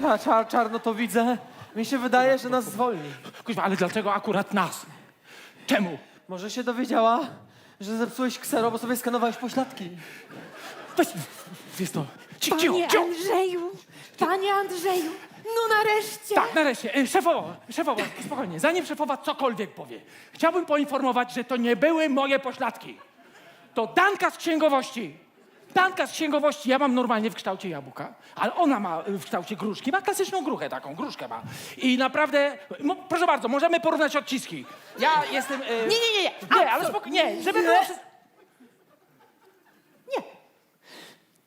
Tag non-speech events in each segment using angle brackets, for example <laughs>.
Czar, czar, czarno to widzę. Mi się wydaje, że nas zwolni. Kuźwa, ale dlaczego akurat nas? Czemu? Może się dowiedziała, że zepsułeś ksero, bo sobie skanowałeś pośladki. Weź, jest to. Ci, cicho, Panie cicho. Andrzeju, panie Andrzeju, no nareszcie. Tak, nareszcie. E, Szefowo, szefowo, spokojnie. Zanim szefowa cokolwiek powie, chciałbym poinformować, że to nie były moje pośladki. To Danka z księgowości. Danka z księgowości. Ja mam normalnie w kształcie jabłka, ale ona ma y, w kształcie gruszki. Ma klasyczną gruchę taką, gruszkę ma. I naprawdę, mo, proszę bardzo, możemy porównać odciski. Ja jestem... y, Nie, nie, nie, nie. Nie, ale spokojnie, nie, żeby było... wszystko- Nie.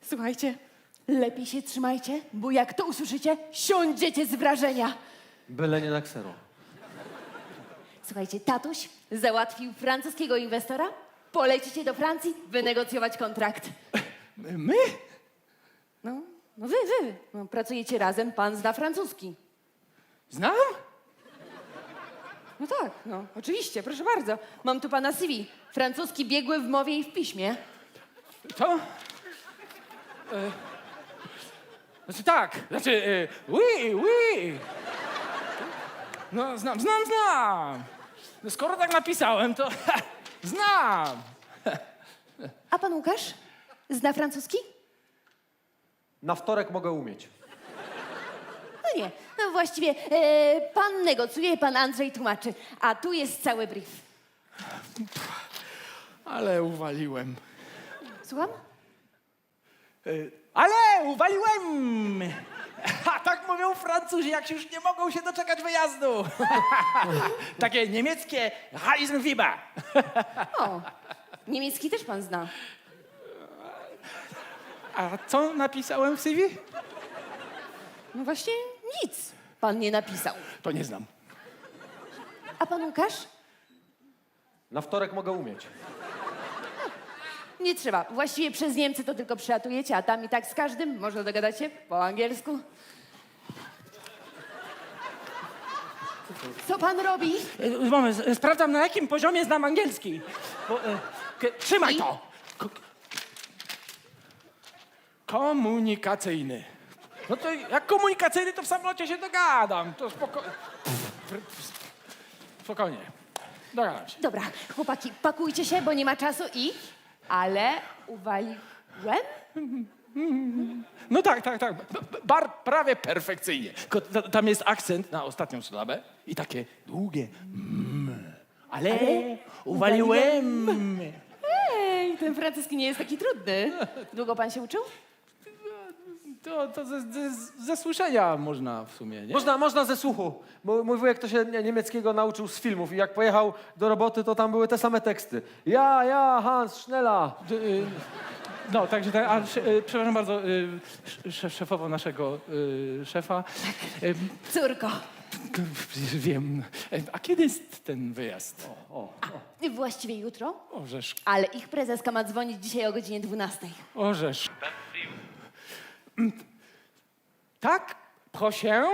Słuchajcie, lepiej się trzymajcie, bo jak to usłyszycie, siądziecie z wrażenia. Byle nie na ksero. Słuchajcie, tatuś załatwił francuskiego inwestora, polecicie do Francji wynegocjować kontrakt. My? No, no wy, wy, no, pracujecie razem, pan zna francuski. Znam? No tak, no, oczywiście, proszę bardzo. Mam tu pana CV. Francuski biegły w mowie i w piśmie. Co? E, znaczy tak, znaczy, e, oui, oui. No, znam, znam, znam. No, skoro tak napisałem, to <laughs> znam. A pan Łukasz? Zna francuski? Na wtorek mogę umieć. No nie, no właściwie e, pan negocjuje, pan Andrzej tłumaczy, a tu jest cały brief. Ale uwaliłem. Słucham? E, ale uwaliłem! <laughs> A tak mówią Francuzi, jak już nie mogą się doczekać wyjazdu. <laughs> Takie niemieckie Heisen Fieber. <laughs> O, niemiecki też pan zna. A co napisałem w CV? No właśnie nic pan nie napisał. To nie znam. A pan Łukasz? Na wtorek mogę umieć. Nie trzeba. Właściwie przez Niemcy to tylko przylatujecie, a tam i tak z każdym można dogadać się po angielsku. Co pan robi? E, Moment, e, sprawdzam na jakim poziomie znam angielski. Bo, e, k- trzymaj I? to! Ko- komunikacyjny. No to jak komunikacyjny, to w samolocie się dogadam. To spoko... Spokojnie. Dogadam się. Dobra, chłopaki, pakujcie się, bo nie ma czasu i... Ale uwaliłem? No tak, tak, tak. B- Bar prawie perfekcyjnie. Tylko ta- tam jest akcent na ostatnią sylabę i takie długie mm. Ale, uwaliłem. Ej, ten francuski nie jest taki trudny. Długo pan się uczył? To, to ze, ze, ze słyszenia można w sumie, nie? Można, można ze słuchu. Mój, mój wujek to się nie- niemieckiego nauczył z filmów i jak pojechał do roboty, to tam były te same teksty. Ja, ja, Hans, Schnella. D- y, No, także tak, a, y, przepraszam bardzo, y, sz- szefowo naszego y, szefa. Y, Córko. wiem. A kiedy jest ten wyjazd? Właściwie jutro, Orzesz, ale ich prezeska ma dzwonić dzisiaj o godzinie 12. orzesz. Prochain.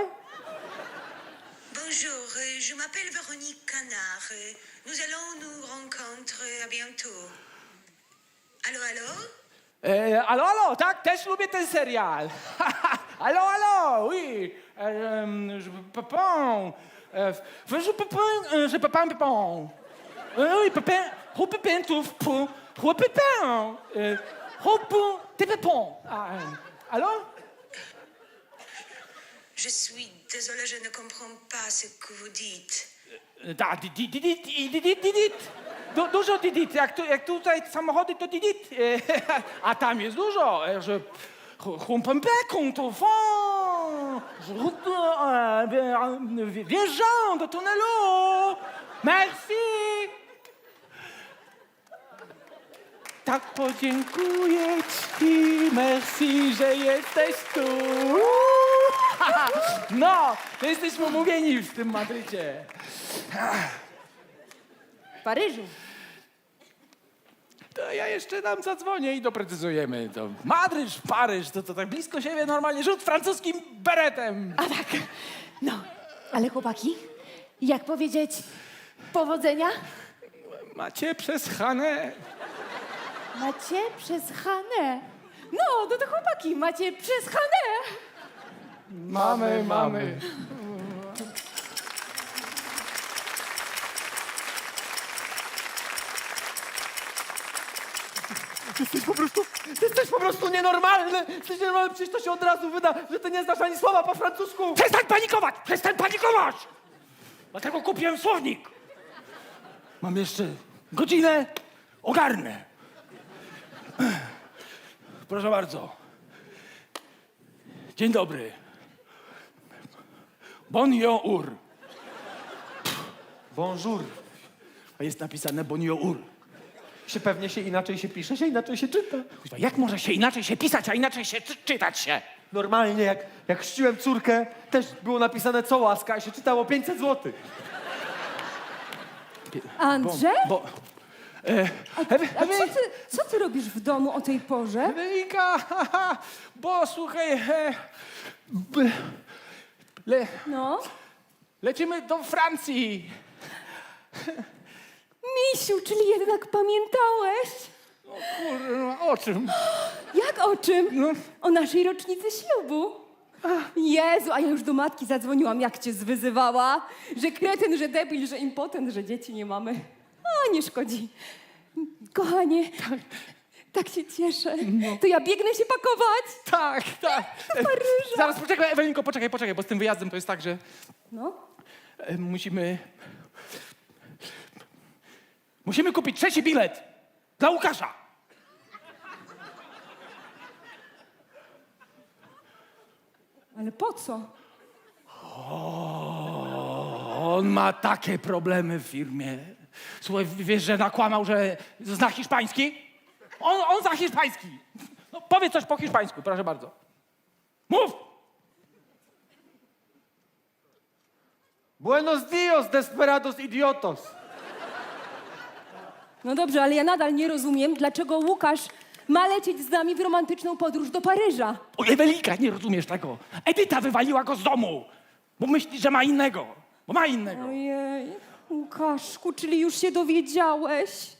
Bonjour, je m'appelle Véronique Canard. Nous allons nous rencontrer à bientôt. Allô, allô? Euh, Allô, allô, tak, też lubię ten serial. allô, allô, oui. Euh, je peux pas. Euh, euh, je peux pas. Je peux pas, peux pas. Oui, peux pas. Je peux pas, tu peux pas. Je peux pas. Je peux pas. Alors Je suis désolée, je ne comprends pas ce que vous dites. Didit, jak, jak tutaj samochody, to didit, a tam jest dużo, że peką, to wjeżdżam do tunelu, <laughs> merci. Tak. Merci, że jesteś tu. <laughs> No, to jesteśmy umówieni w tym Madrycie. W Paryżu. To ja jeszcze tam zadzwonię i doprecyzujemy. To Madryt, Paryż, to, to tak blisko siebie normalnie rzut francuskim beretem. A tak. No, ale chłopaki, jak powiedzieć powodzenia? Macie przez Hanę. Macie przez Hanę. No, no to chłopaki, macie przez Hanę. Mamy, mamy. Jesteś po prostu, jesteś po prostu nienormalny! Jesteś nienormalny, przecież to się od razu wyda, że ty nie znasz ani słowa po francusku! Przestań panikować! Przestań panikować! Dlatego kupiłem słownik. Mam jeszcze godzinę, ogarnę. Proszę bardzo. Dzień dobry. Bonjour. Bonjour. A jest napisane bonjour. Się pewnie się inaczej się pisze, się inaczej się czyta. Kuźwa, Jak może się inaczej się pisać, a inaczej się czy czytać się? Normalnie, jak, jak chrzciłem córkę, też było napisane co łaska i się czytało 500 zł. Andrzej? Bo... E, A co ty, co ty robisz w domu o tej porze? Haha, bo słuchaj, e, b, le, No? lecimy do Francji. Misiu, czyli jednak pamiętałeś? Kurwa, o czym? Jak o czym? No. O naszej rocznicy ślubu. Jezu, a ja już do matki zadzwoniłam, jak cię zwyzywała. Że kretyn, że debil, że impotent, że dzieci nie mamy. A, nie szkodzi. Kochanie, tak się cieszę. To ja biegnę się pakować. Tak, tak. Do Paryża. Zaraz, poczekaj, Ewelinko, poczekaj, poczekaj, bo z tym wyjazdem to jest tak, że No, e, musimy... Musimy kupić trzeci bilet dla Łukasza. ale po co? On ma takie problemy w firmie. Słuchaj, wiesz, że nakłamał, że zna hiszpański? On, on zna hiszpański. No, powiedz coś po hiszpańsku, proszę bardzo. Mów! Buenos dias, desperados idiotos! No dobrze, ale ja nadal nie rozumiem, dlaczego Łukasz ma lecieć z nami w romantyczną podróż do Paryża. O, Ewelika, nie rozumiesz tego. Edyta wywaliła go z domu, bo myśli, że ma innego. Bo ma innego. Ojej, Łukaszku, czyli już się dowiedziałeś?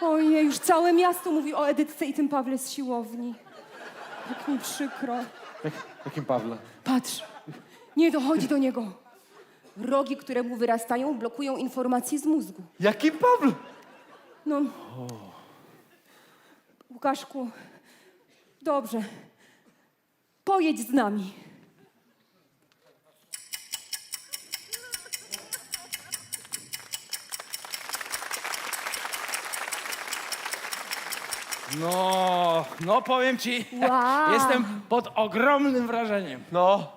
Ojej, już całe miasto mówi o Edytce i tym Pawle z siłowni. Jak mi przykro. Jak, jakim Pawle? Patrz, nie dochodzi do niego. Rogi, które mu wyrastają, blokują informacje z mózgu. Jakim Pawle? No. Łukaszku, dobrze. Pojedź z nami. No, no powiem ci, Wow. jestem pod ogromnym wrażeniem. No,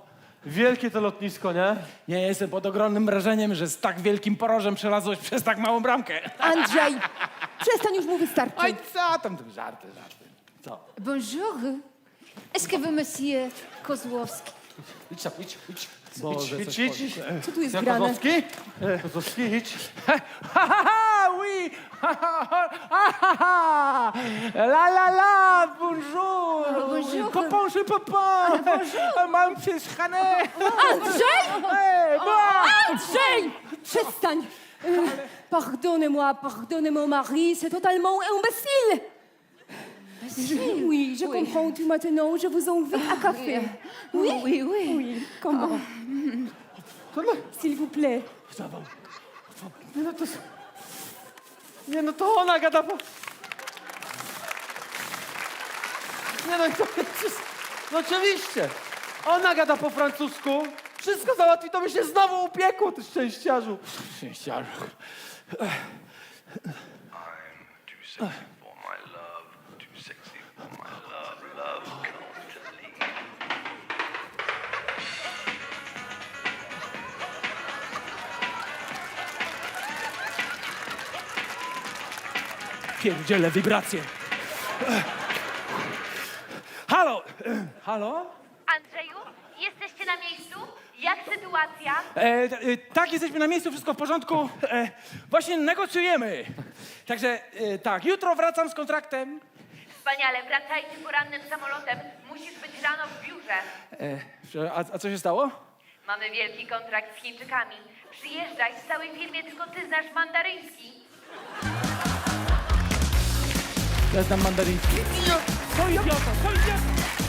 wielkie to lotnisko, nie? Nie, jestem pod ogromnym wrażeniem, że z tak wielkim porożem przelazłeś przez tak małą bramkę. Andrzej, przestań już mu wystarczy. Oj, co tam, te żarty, żarty. Co? Bonjour. Est-ce que vous, monsieur Kozłowski? Idź tam, idź, idź. Boże, idź, coś idź, idź. Co tu jest Ja grane? Kozłowski? Kozłowski, idź. Ha, ha, ha, oui! Ha, ha, ha, ha, ha, ha. La, la, la, bonjour! bonjour. Papa, je papa! Mam przyschane! Andrzej! Hey, bah. Andrzej! Przestań! Euh, Pardonnez-moi, pardonnez mon mari, c'est totalement imbécile! Je- oui, je comprends tout maintenant, je vous invite à café. Oui, oui, oui. Oui, comment? S'il vous plaît. Nie no to... Nie no to ona gada po... Nie no i to jest... No oczywiście. Ona gada po francusku. Wszystko załatwi, to by się znowu upiekło, ty szczęściarzu. Szczęściarzu. I'm too sexy Pierdziele wibracje. Halo! Halo? Andrzeju, jesteście na miejscu? Jak sytuacja? E, e, tak, jesteśmy na miejscu, wszystko w porządku. E, właśnie negocjujemy. Także e, tak, jutro wracam z kontraktem. Wspaniale, wracajcie porannym samolotem. Musisz być rano w biurze. E, a, a co się stało? Mamy wielki kontrakt z Chińczykami. Przyjeżdżaj, w całej firmie tylko ty znasz mandaryński. Ja znam mandaryński. Co idiota, co idiota!